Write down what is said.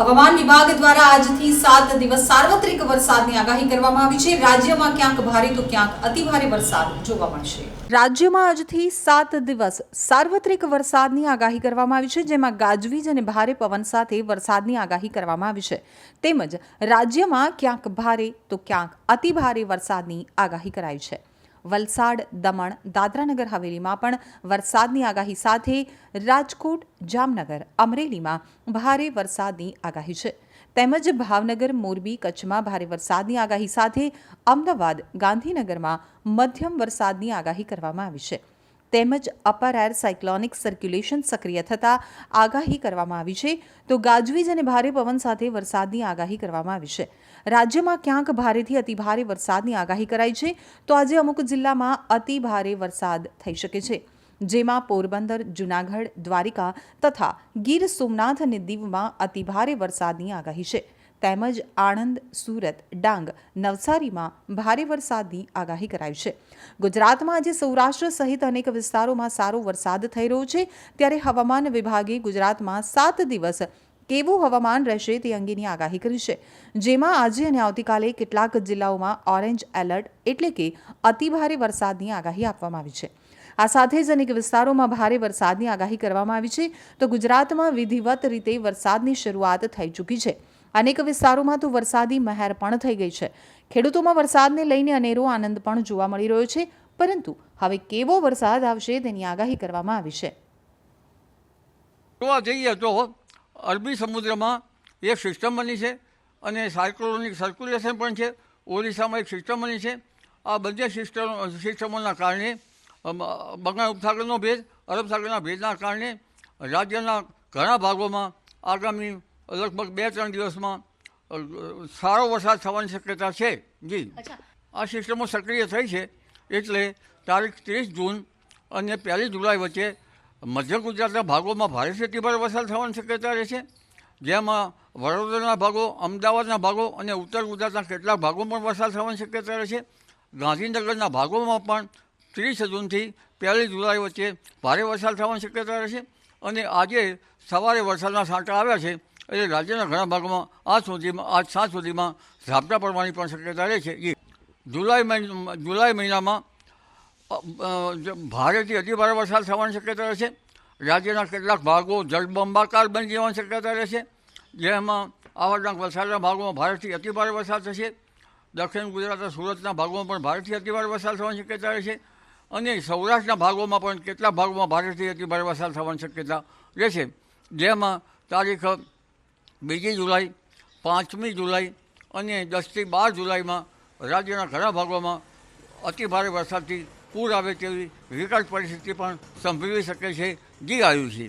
હવામાન વિભાગ દ્વારા આજથી સાત દિવસ સાર્વત્રિક વરસાદની આગાહી કરવામાં આવી છે. રાજ્યમાં ક્યાંક ભારે તો ક્યાંક અતિભારે વરસાદ જોવા મળશે. રાજ્યમાં આજથી સાત દિવસ સાર્વત્રિક વરસાદની આગાહી કરવામાં આવી છે, જેમાં ગાજવીજ અને ભારે પવન સાથે વરસાદની આગાહી કરવામાં આવી છે. તેમજ રાજ્યમાં ક્યાંક ભારે તો ક્યાંક અતિભારે વરસાદની આગાહી કરાઈ છે. વલસાડ, દમણ, દાદરાનગર હવેલીમાં પણ વરસાદની આગાહી સાથે રાજકોટ, જામનગર, અમરેલીમાં ભારે વરસાદની આગાહી છે. તેમજ ભાવનગર, મોરબી, કચ્છમાં ભારે વરસાદની આગાહી સાથે અમદાવાદ, ગાંધીનગરમાં મધ્યમ વરસાદની આગાહી કરવામાં આવી છે. તેમજ અપર એર સાયક્લોનિક સર્ક્યુલેશન સક્રિય થતાં આગાહી કરવામાં આવી છે. તો ગાજવીજ અને ભારે પવન સાથે વરસાદની આગાહી કરવામાં આવી છે. રાજ્યમાં ક્યાંક ભારેથી અતિભારે વરસાદની આગાહી કરાઈ છે. તો આજે અમુક જિલ્લામાં અતિ ભારે વરસાદ થઈ શકે છે. જેમાં પોરબંદર, જૂનાગઢ, દ્વારિકા તથા ગીર સોમનાથ અને દીવમાં અતિભારે વરસાદની આગાહી છે. તેમજ આણંદ, સુરત, ડાંગ, નવસારીમાં ભારે વરસાદની આગાહી કરાઈ છે. ગુજરાતમાં આજે સૌરાષ્ટ્ર સહિત અનેક વિસ્તારોમાં સારો વરસાદ થઈ રહ્યો છે. ત્યારે હવામાન વિભાગે ગુજરાતમાં સાત દિવસ કેવું હવામાન રહેશે તે અંગેની આગાહી કરી છે. જેમાં આજે અને આવતીકાલે કેટલાક જિલ્લાઓમાં ઓરેન્જ એલર્ટ એટલે કે અતિભારે વરસાદની આગાહી આપવામાં આવી છે. આ સાથે જ અનેક વિસ્તારોમાં ભારે વરસાદની આગાહી કરવામાં આવી છે. તો ગુજરાતમાં વિધિવત રીતે વરસાદની શરૂઆત થઈ ચૂકી છે. અનેક વિસ્તારોમાં તો વરસાદી મહેર પણ થઈ ગઈ છે. ખેડૂતોમાં વરસાદને લઈને અનેરો આનંદ પણ જોવા મળી રહ્યો છે, પરંતુ હવે કેવો વરસાદ આવશે તેની આગાહી કરવામાં આવી છે. જોવા જઈએ તો અરબી સમુદ્રમાં એક સિસ્ટમ બની છે અને સાયક્લોનિક સર્ક્યુલેશન પણ છે. ઓરિસ્સામાં એક સિસ્ટમ બની છે. આ બંને સિસ્ટમ સિસ્ટમોના કારણે બંગાળ ઉપસાગરનો ભેદ અરબ સાગરના ભેદના કારણે રાજ્યના ઘણા ભાગોમાં આગામી લગભગ બે ત્રણ દિવસમાં સારો વરસાદ થવાની શક્યતા છે. જી. આ સિસ્ટમો સક્રિય થઈ છે એટલે તારીખ ત્રીસ જૂન અને પહેલી જુલાઈ વચ્ચે મધ્ય ગુજરાતના ભાગોમાં ભારેથી અતિભારે વરસાદ થવાની શક્યતા રહેશે જેમાં વડોદરાના ભાગો અમદાવાદના ભાગો અને ઉત્તર ગુજરાતના કેટલાક ભાગોમાં પણ વરસાદ થવાની શક્યતા રહેશે ગાંધીનગરના ભાગોમાં પણ ત્રીસ જૂનથી પહેલી જુલાઈ વચ્ચે ભારે વરસાદ થવાની શક્યતા રહેશે અને આજે સવારે વરસાદના છાંટા આવ્યા છે એટલે રાજ્યના ઘણા ભાગોમાં આજ સુધીમાં આજ સાંજ સુધીમાં ઝાપટા પડવાની પણ શક્યતા રહે છે. જુલાઈ જુલાઈ મહિનામાં ભારેથી અતિભારે વરસાદ થવાની શક્યતા રહેશે રાજ્યના કેટલાક ભાગો જળબંબાકાર બની જવાની શક્યતા રહેશે જેમાં આવડના વલસાડના ભાગોમાં ભારેથી અતિભારે વરસાદ થશે. દક્ષિણ ગુજરાતના સુરતના ભાગોમાં પણ ભારેથી અતિભારે વરસાદ થવાની શક્યતા રહેશે અને સૌરાષ્ટ્રના ભાગોમાં પણ કેટલાક ભાગોમાં ભારેથી અતિભારે વરસાદ થવાની શક્યતા રહેશે જેમાં તારીખ બીજી જુલાઈ, પાંચમી જુલાઈ અને દસથી બાર જુલાઈમાં રાજ્યના ઘણા ભાગોમાં અતિભારે વરસાદથી પૂર આવે તેવી વિકટ પરિસ્થિતિ પણ સંભવી શકે છે. જી આવ્યું છે